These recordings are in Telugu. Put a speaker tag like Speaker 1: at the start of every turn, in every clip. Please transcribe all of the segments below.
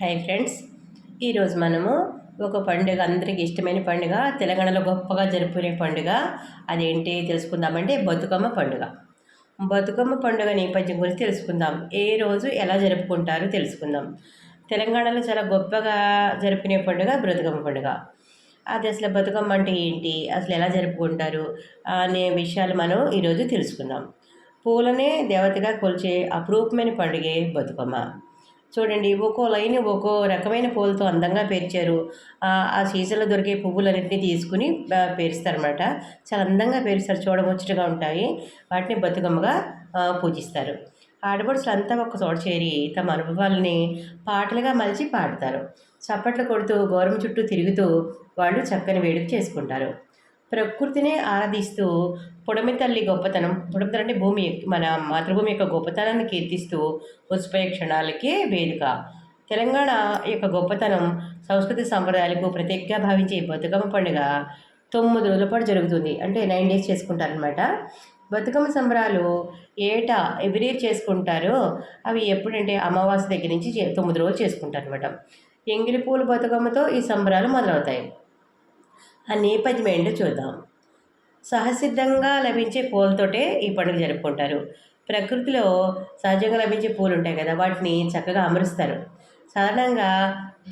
Speaker 1: హాయ్ ఫ్రెండ్స్ ఈరోజు మనము ఒక పండుగ అందరికీ ఇష్టమైన పండుగ తెలంగాణలో గొప్పగా జరుపుకునే పండుగ. అదేంటి తెలుసుకుందామంటే బతుకమ్మ పండుగ. బతుకమ్మ పండుగ నేపథ్యం గురించి తెలుసుకుందాం. ఏ రోజు ఎలా జరుపుకుంటారో తెలుసుకుందాం. తెలంగాణలో చాలా గొప్పగా జరుపుకునే పండుగ బతుకమ్మ పండుగ. అది అసలు బతుకమ్మ అంటే ఏంటి? అసలు ఎలా జరుపుకుంటారు? అనే విషయాలు మనం ఈరోజు తెలుసుకుందాం. పూలనే దేవతగా కొలిచే అపురూపమైన పండుగే బతుకమ్మ. చూడండి ఒక్కో లైన్ ఒక్కో రకమైన పూలతో అందంగా పేర్చారు. ఆ సీజన్లో దొరికే పువ్వులన్నింటినీ తీసుకుని పేరుస్తారనమాట చాలా అందంగా పేరుస్తారు చూడముచ్చటగా ఉంటాయి. వాటిని బతుకమ్మగా పూజిస్తారు. ఆడపడుచులు అంతా ఒక చోట చేరి తమ అనుభవాలని పాటలుగా మలిచి పాడతారు. చప్పట్లు కొడుతూ గౌరవం చుట్టూ తిరుగుతూ వాళ్ళు చక్కని వేడుక చేసుకుంటారు. ప్రకృతినే ఆరాధిస్తూ పొడమి తల్లి గొప్పతనం పొడమి అంటే భూమి మన మాతృభూమి యొక్క గొప్పతనాన్ని కీర్తిస్తూ ముసిపోయే క్షణాలకే వేదిక తెలంగాణ యొక్క గొప్పతనం సంస్కృతి సంప్రదాయాలకు ప్రత్యేకంగా భావించే బతుకమ్మ పండుగ తొమ్మిది రోజుల పాటు జరుగుతుంది. అంటే నైన్ డేస్ చేసుకుంటారనమాట బతుకమ్మ సంబరాలు ఏటా ఎవ్రీ ఇయర్ చేసుకుంటారు. అవి ఎప్పుడంటే అమావాస్య దగ్గర నుంచి తొమ్మిది రోజులు చేసుకుంటారు అనమాట ఎంగిలి పూల బతుకమ్మతో ఈ సంబరాలు మొదలవుతాయి. ఆ నేపథ్యం ఏంటో చూద్దాం. సహసిద్ధంగా లభించే పూలతోటే ఈ పండుగ జరుపుకుంటారు. ప్రకృతిలో సహజంగా లభించే పూలు ఉంటాయి కదా వాటిని చక్కగా అమరుస్తారు. సాధారణంగా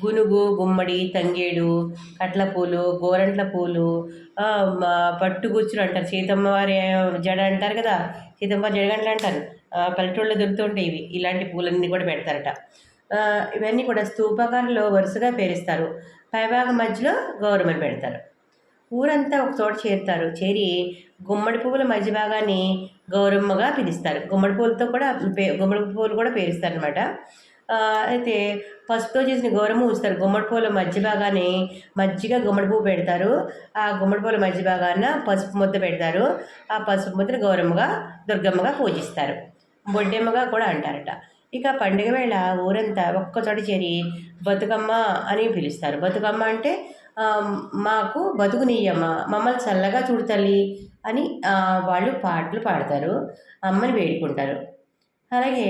Speaker 1: గునుగు గుమ్మడి తంగేడు కట్ల పూలు గోరంట్ల పూలు పట్టుగుచ్చులు అంటారు. సీతమ్మ వారి జడ అంటారు కదా సీతమ్మ జడగంటలు అంటారు. పల్లెటూళ్ళలో దొరుకుతుంటాయి ఇవి. ఇలాంటి పూలన్నీ కూడా పెడతారట. ఇవన్నీ కూడా స్తూపాకారంలో వరుసగా పేరుస్తారు. పైభాగం మధ్యలో గౌరవం పెడతారు. ఊరంతా ఒక చోట చేరుతారు. చేరి గుమ్మడి పువ్వుల మధ్య భాగాన్ని గౌరమ్మగా పిలుస్తారు. గుమ్మడి పువ్వులతో కూడా పే గుమ్మడి పువ్వులు కూడా పేరుస్తారు అనమాట అయితే పసుపుతో చేసిన గౌరమ్మ ఉంచుతారు గుమ్మడి పువ్వుల మధ్య భాగాన్ని మజ్జిగ గుమ్మడి పువ్వు పెడతారు. ఆ గుమ్మడి పువ్వుల మధ్య భాగాన పసుపు ముద్ద పెడతారు. ఆ పసుపు ముద్దను గౌరమ్మగా దుర్గమ్మగా పూజిస్తారు. బొడ్డెమ్మగా కూడా అంటారట. ఇక పండుగ వేళ ఊరంతా ఒక్కచోట చేరి బతుకమ్మ అని పిలుస్తారు. బతుకమ్మ అంటే మాకు బతుకునీయమ్మ మమ్మల్ని చల్లగా చూడు తల్లి అని వాళ్ళు పాటలు పాడతారు అమ్మని వేడుకుంటారు. అలాగే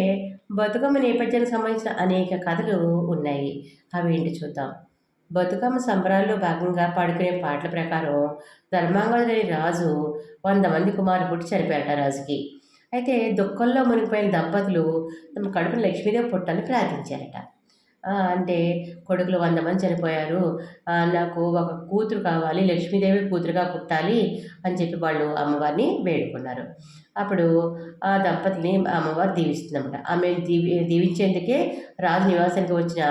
Speaker 1: బతుకమ్మ నేపథ్యానికి సంబంధించిన అనేక కథలు ఉన్నాయి. అవి ఏంటి చూద్దాం. బతుకమ్మ సంబరాల్లో భాగంగా పాడుకునే పాటల ప్రకారం ధర్మాంగదుని రాజు వంద మంది కుమారు పుట్టి చనిపోయాట రాజుకి. అయితే దుఃఖంలో మునిగిపోయిన దంపతులు తమ కడుపున లక్ష్మీదేవి పుట్టని ప్రార్థించారట. అంటే కొడుకులు వంద మంది చనిపోయారు. నాకు ఒక కూతురు కావాలి లక్ష్మీదేవి కూతురుగా పుట్టాలి అని చెప్పి వాళ్ళు అమ్మవారిని వేడుకున్నారు. అప్పుడు ఆ దంపతిని అమ్మవారు దీవిస్తుందన్నమాట. ఆమె దీవి దీవించేందుకే రాజు నివాసానికి వచ్చిన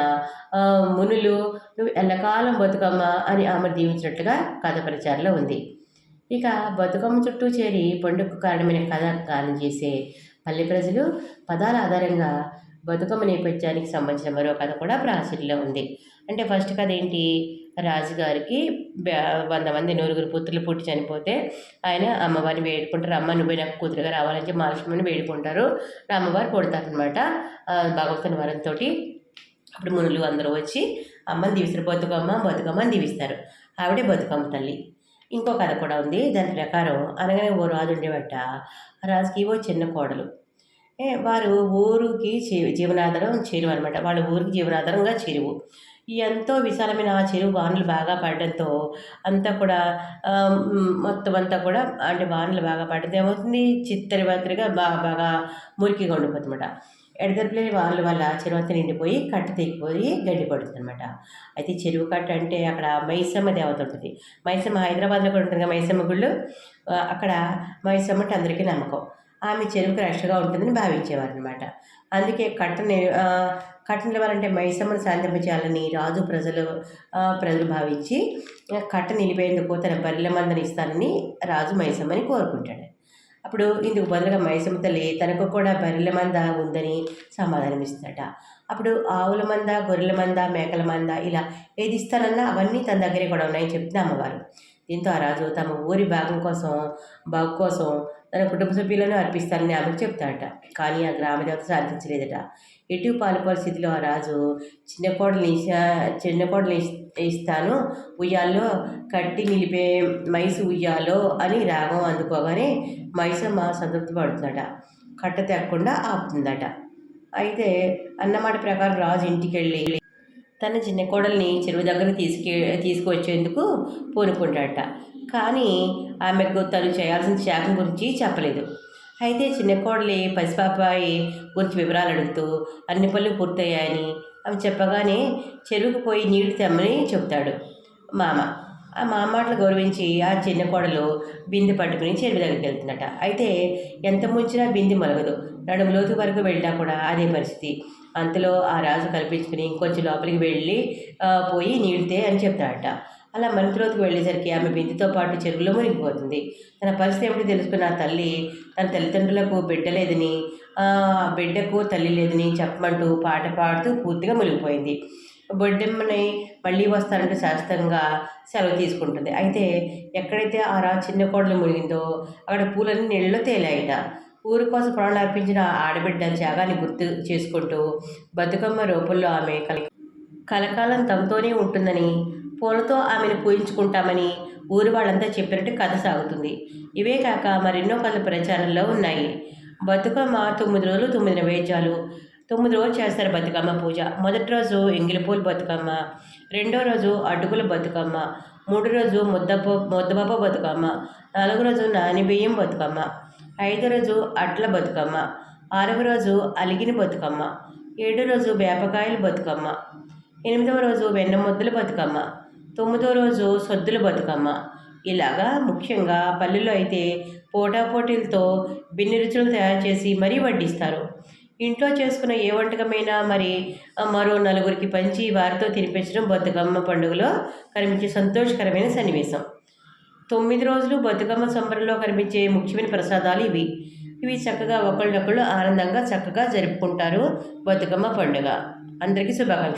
Speaker 1: మునులు నువ్వు ఎల్లకాలం బతుకమ్మ అని ఆమె దీవించినట్లుగా కథ ప్రచారంలో ఉంది. ఇక బతుకమ్మ చుట్టూ చేరి పండుగకు కారణమైన కథ గానం చేసే పల్లె ప్రజలు పదాల ఆధారంగా బతుకమ్మ నేపథ్యానికి సంబంధించిన మరో కథ కూడా ప్రాచుర్యంలో ఉంది. అంటే ఫస్ట్ కథ ఏంటి? రాజుగారికి వంద మంది నలుగురు పుత్రులు పుట్టి చనిపోతే ఆయన అమ్మవారిని వేడుకుంటారు. అమ్మ నువ్వు నాకు కూతురుగా రావాలని చెప్పి మహాలక్ష్మిని వేడుకుంటారు. అమ్మవారు కొడతారనమాట భగవంతుని వరంతో అప్పుడు మునులు అందరూ వచ్చి అమ్మని దీవిస్తారు బతుకమ్మ బతుకమ్మని దీవిస్తారు. ఆవిడే బతుకమ్మ తల్లి. ఇంకో కథ కూడా ఉంది. దాని ప్రకారం అనగానే ఓ రాజు ఉండేవట. ఆ రాజుకి ఓ చిన్న కోడలు. వారు ఊరికి జీవనాధారం చెరువు అనమాట వాళ్ళ ఊరికి జీవనాధారంగా చెరువు. ఎంతో విశాలమైన ఆ చెరువు వానలు బాగా పడడంతో అంతా కూడా మొత్తం అంతా కూడా అంటే వానలు బాగా పడడం ఏమవుతుంది? చిత్తరి వాతరిగా బాగా బాగా మురికిగా ఉండిపోతుందన్నమాట. ఎడదెరపులేని వాళ్ళ వల్ల చెరువు అంతా నిండిపోయి కట్ట తెగిపోయి గడ్డి పడుతుంది అనమాట అయితే చెరువు కట్ట అంటే అక్కడ మైసమ్మ దేవత ఉంటుంది. మైసమ్మ హైదరాబాద్లో కూడా ఉంటుంది మైసమ్మ గుళ్ళు? అక్కడ మైసమ్మ అంటే అందరికీ నమ్మకం. ఆమె చెరువుకు రష్గా ఉంటుందని భావించేవారనమాట అందుకే కట్టని కట్ట నిలవాలంటే మైసమ్మను శాంతింపచేయాలని రాజు ప్రజలు ప్రజలు భావించి కట్ట నిలిపేందుకు తన బర్రెల మందని ఇస్తానని రాజు మైసమ్మని కోరుకుంటాడు. అప్పుడు ఇందుకు బదులుగా మైసమ్మ తల్లి తనకు కూడా బర్రెల మంద ఉందని సమాధానం ఇస్తాడట అప్పుడు ఆవుల మంద గొర్రెల మంద మేకల మంద ఇలా ఏది ఇస్తానన్నా అవన్నీ తన దగ్గరే కూడా ఉన్నాయని చెప్తుంది అమ్మవారు. దీంతో ఆ రాజు తమ ఊరి భాగం కోసం బాగు కోసం తన కుటుంబ సభ్యులను అర్పిస్తానని ఆమెకు చెప్తాడట. కానీ ఆ గ్రామదేవత సాధించలేదట. ఎటు పాలు పరిస్థితిలో ఆ రాజు చిన్న కోడలు చిన్న కోడలు ఇస్తాను ఉయ్యాల్లో కట్టి నిలిపే మైసు ఉయ్యాలో అని రాగం అందుకోగానే మైసమ్మ సంతృప్తి పడుతుందట. కట్ట తెగకుండా ఆపుతుందట. అయితే అన్నమాట ప్రకారం రాజు ఇంటికి వెళ్ళి తన చిన్న కోడల్ని చెరువు దగ్గర తీసుకే తీసుకువచ్చేందుకు పూనుకుంటాడట. కానీ ఆమెకు తను చేయాల్సిన శాఖం గురించి చెప్పలేదు. అయితే చిన్న కోడలి పసిపాపాయి గురించి వివరాలు అడుగుతూ అన్ని పనులు పూర్తయ్యాయని అవి చెప్పగానే చెరువుకు పోయి నీళ్ళు తెమ్మని చెప్తాడు మామ. ఆ మామ మాటలు గౌరవించి ఆ చిన్న కోడలు బిందె పట్టుకుని చెరువు దగ్గరికి వెళ్తుందట. అయితే ఎంత ముంచినా బిందె మొలగదు. నడుము లోతు వరకు వెళ్ళినా కూడా అదే పరిస్థితి. అంతలో ఆ రాజు కల్పించుకుని ఇంకొంచెం లోపలికి వెళ్ళి పోయి నీళ్తే అని చెప్తాడట. అలా మరింత లోతుకు వెళ్ళేసరికి ఆమె బిందుతో పాటు చెరువులో మునిగిపోతుంది. తన పరిస్థితి ఏమిటి తెలుసుకున్న తల్లి తన తల్లిదండ్రులకు బిడ్డ లేదని ఆ బిడ్డకు తల్లి లేదని చెప్పమంటూ పాట పాడుతూ పూర్తిగా మునిగిపోయింది. బొడ్డెమ్మని మళ్ళీ వస్తానంటే శాశ్వతంగా సెలవు తీసుకుంటుంది. అయితే ఎక్కడైతే ఆ రా చిన్న కోడలు మునిగిందో అక్కడ పూలన్నీ నీళ్ళలో తేలాయిట. ఊరి కోసం ప్రాణాలు ఆడబిడ్డ త్యాగాన్ని గుర్తు చేసుకుంటూ బతుకమ్మ రూపంలో ఆమె కల కలకాలం తమతోనే ఉంటుందని పూలతో ఆమెను పూజించుకుంటామని ఊరి వాళ్ళంతా చెప్పినట్టు కథ సాగుతుంది. ఇవే కాక మరెన్నో కథలు ప్రచారంలో ఉన్నాయి. బతుకమ్మ తొమ్మిది రోజులు తొమ్మిది నైవేద్యాలు తొమ్మిది రోజులు చేస్తారు బతుకమ్మ పూజ. మొదటి రోజు ఎంగిలిపూలు బతుకమ్మ రెండో రోజు అటుకుల బతుకమ్మ మూడో రోజు ముద్దప ముద్దపప్పు బతుకమ్మ నాలుగో రోజు నానిబియ్యం బతుకమ్మ ఐదో రోజు అట్ల బతుకమ్మ. ఆరవ రోజు అలిగిన బతుకమ్మ. ఏడో రోజు వేపకాయల బతుకమ్మ. ఎనిమిదవ రోజు వెన్న ముద్దల బతుకమ్మ. తొమ్మిదో రోజు సొద్దుల బతుకమ్మ. ఇలాగా ముఖ్యంగా పల్లెల్లో అయితే పోటాపోటీలతో భిన్న రుచులు తయారు చేసి మరీ వడ్డిస్తారు. ఇంట్లో చేసుకున్న ఏ వంటకమైనా మరి మరో నలుగురికి పంచి వారితో తినిపించడం బతుకమ్మ పండుగలో కనిపించే సంతోషకరమైన సన్నివేశం. తొమ్మిది రోజులు బతుకమ్మ సంబరంలో కనిపించే ముఖ్యమైన ప్రసాదాలు ఇవి. ఇవి చక్కగా ఒకళ్ళొకళ్ళు ఆనందంగా చక్కగా జరుపుకుంటారు బతుకమ్మ పండుగ. అందరికీ శుభాకాంక్షలు.